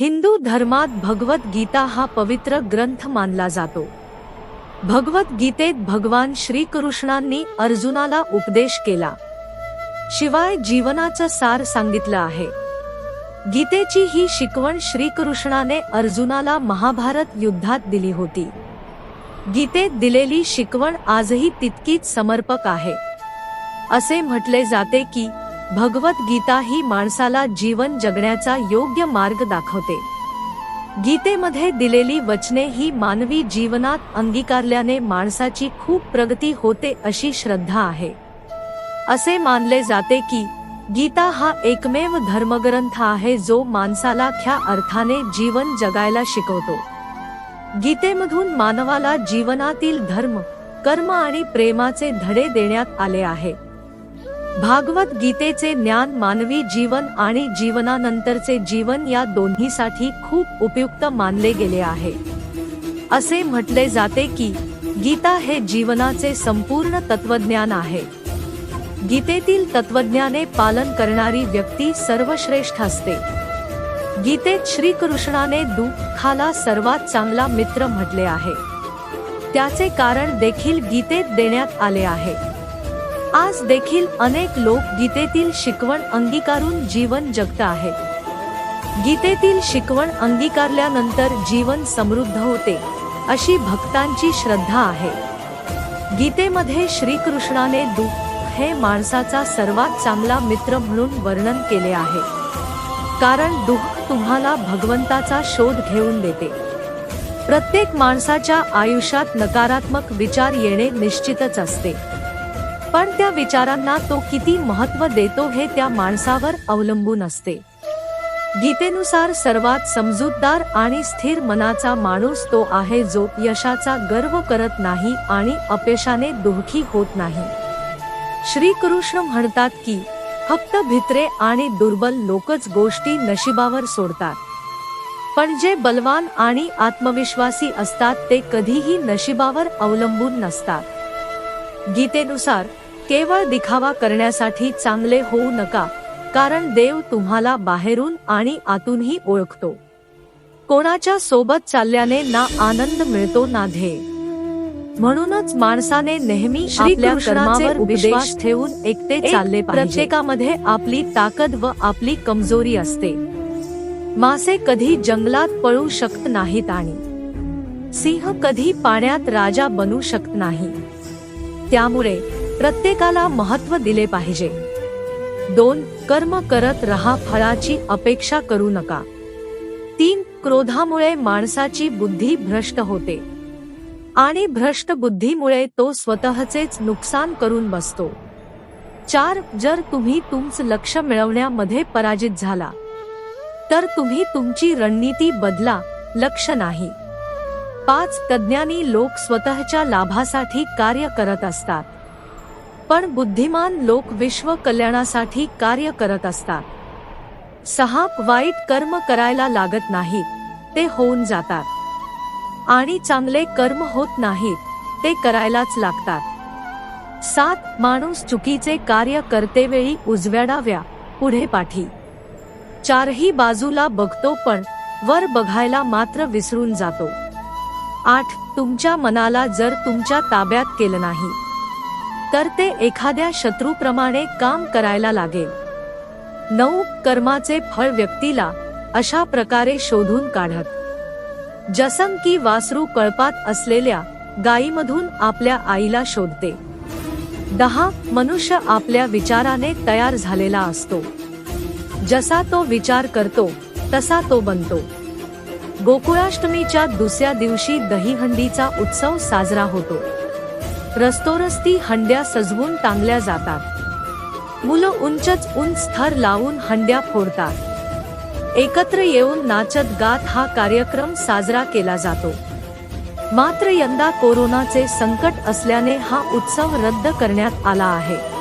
हिंदू धर्मात भगवत गीता हा पवित्र ग्रंथ मानला जातो. भगवत गीतेत भगवान श्रीकृष्णांनी अर्जुनाला उपदेश केला. शिवाय जीवनाचं सार सांगितलं आहे. गीतेची ही शिकवण श्रीकृष्णाने अर्जुनाला महाभारत युद्धात दिली होती. गीतेत दिलेली शिकवण आजही तितकीच समर्पक आहे. असे म्हटले जाते की भगवत गीता ही माणसाला जीवन जगण्याचा योग्य मार्ग दाखवते. गीतेमध्ये दिलेली वचने ही मानवी जीवनात अंगीकारल्याने माणसाची खूप प्रगती होते अशी श्रद्धा आहे. असे मानले जाते की गीता हा एकमेव धर्मग्रंथ आहे जो माणसाला ख्या अर्थाने जीवन जगायला शिकवतो. गीतेमधून मानवाला जीवनातील धर्म कर्म आणि प्रेमाचे धडे देण्यात आले आहे. भागवत गीतेचे ज्ञान मानवी जीवन आणि जीवनानंतरचे जीवन या दोन्हीसाठी खूप उपयुक्त मानले गेले आहे. असे म्हटले जाते की गीता हे जीवनाचे संपूर्ण तत्वज्ञान आहे. गीतेतील तत्वज्ञाने पालन करणारी व्यक्ती सर्वश्रेष्ठ असते. गीतेत श्रीकृष्णाने दुःखाला सर्वात चांगला मित्र म्हटले आहे. त्याचे कारण देखील गीतेत देण्यात आले आहे. आज देखील अनेक लोक गीतेतील शिकवण अंगीकारून जीवन जगत आहेत. गीतेतील शिकवण अंगीकारल्यानंतर जीवन समृद्ध होते अशी भक्तांची श्रद्धा आहे. गीतेमध्ये श्रीकृष्णाने दुःख हे माणसाचा सर्वात चांगला मित्र म्हणून वर्णन केले आहे. कारण दुःख तुम्हाला भगवंताचा शोध घेऊन देते. प्रत्येक माणसाच्या आयुष्यात नकारात्मक विचार येणे निश्चितच असते. पण त्या विचारांना तो किती महत्त्व देतो हे त्या माणसावर अवलंबून असते. गीतेनुसार सर्वात समजूतदार आणि स्थिर मनाचा माणूस तो आहे जो यशाचा गर्व करत नाही आणि अपयशाने दुःखी होत नाही. श्रीकृष्ण म्हणतात की फक्त भित्रे आणि दुर्बल लोकच गोष्टी नशिबावर सोडतात. पण जे बलवान आणि आत्मविश्वासी असतात ते कधीही नशिबावर अवलंबून नसतात. गीतेनुसार केवळ दिखावा करण्यासाठी चांगले होऊ नका कारण देव तुम्हाला बाहेरून आणि आतूनही ओळखतो. कोणाच्या सोबत चालल्याने ना आनंद मिळतो ना ध्येय. म्हणूनच माणसाने नेहमी आपल्या कर्मावर विश्वास ठेवून एकटे चालले पाहिजे. प्रत्येकामध्ये आपली ताकद व आपली कमजोरी असते. मासे कधी जंगलात पळू शकत नाहीत आणि सिंह कधी पाण्यात राजा बनू शकत नाही. त्यामुळे प्रत्येकाला महत्त्व दिले पाहिजे. दोन कर्म करत रहा फळाची अपेक्षा करू नका. तीन क्रोधामुळे माणसाची बुद्धी भ्रष्ट होते. आणि भ्रष्ट बुद्धीमुळे तो स्वतःचेच नुकसान करून बसतो. चार जर तुम्ही तुमचं लक्ष मिळवण्यामध्ये पराजित झाला तर तुम्ही तुमची रणनीती बदला लक्ष नाही. पाच तज्ज्ञानी लोक स्वतःच्या लाभासाठी कार्य करत असतात. पण बुद्धिमान लोक विश्व कल्याणासाठी कार्य करत असतात. सहा वाईट कर्म करायला लागत नाहीत ते होऊन जातात. आणि चांगले कर्म होत नाहीत ते करायलाच लागतात. सात माणूस चुकीचे कार्य करतेवेळी उजव्या डाव्या पुढे पाठी. चारही बाजूला बघतो पण वर बघायला मात्र विसरून जातो. आठ तुमच्या मनाला जर तुमच्या ताब्यात केलं नाही. तर ते एखाद्या शत्रूप्रमाणे काम करायला लागेल. नऊ कर्माचे फळ व्यक्तीला अशा प्रकारे शोधून काढत. जसं की वासरू कळपात असलेल्या गायीमधून आपल्या आईला शोधते. दहा मनुष्य आपल्या विचाराने तयार झालेला असतो. जसा तो विचार करतो तसा तो बनतो. गोकुळाष्टमीच्या दुसऱ्या दिवशी दहीहंडीचा उत्सव साजरा होतो. रस्तोरस्ती हंड्या सजवून टांगल्या जातात. मुलं उंचच उंच थर लावून हंड्या फोडतात. एकत्र येऊन नाचत गात हा कार्यक्रम साजरा केला जातो. मात्र यंदा कोरोनाचे संकट असल्याने हा उत्सव रद्द करण्यात आला आहे.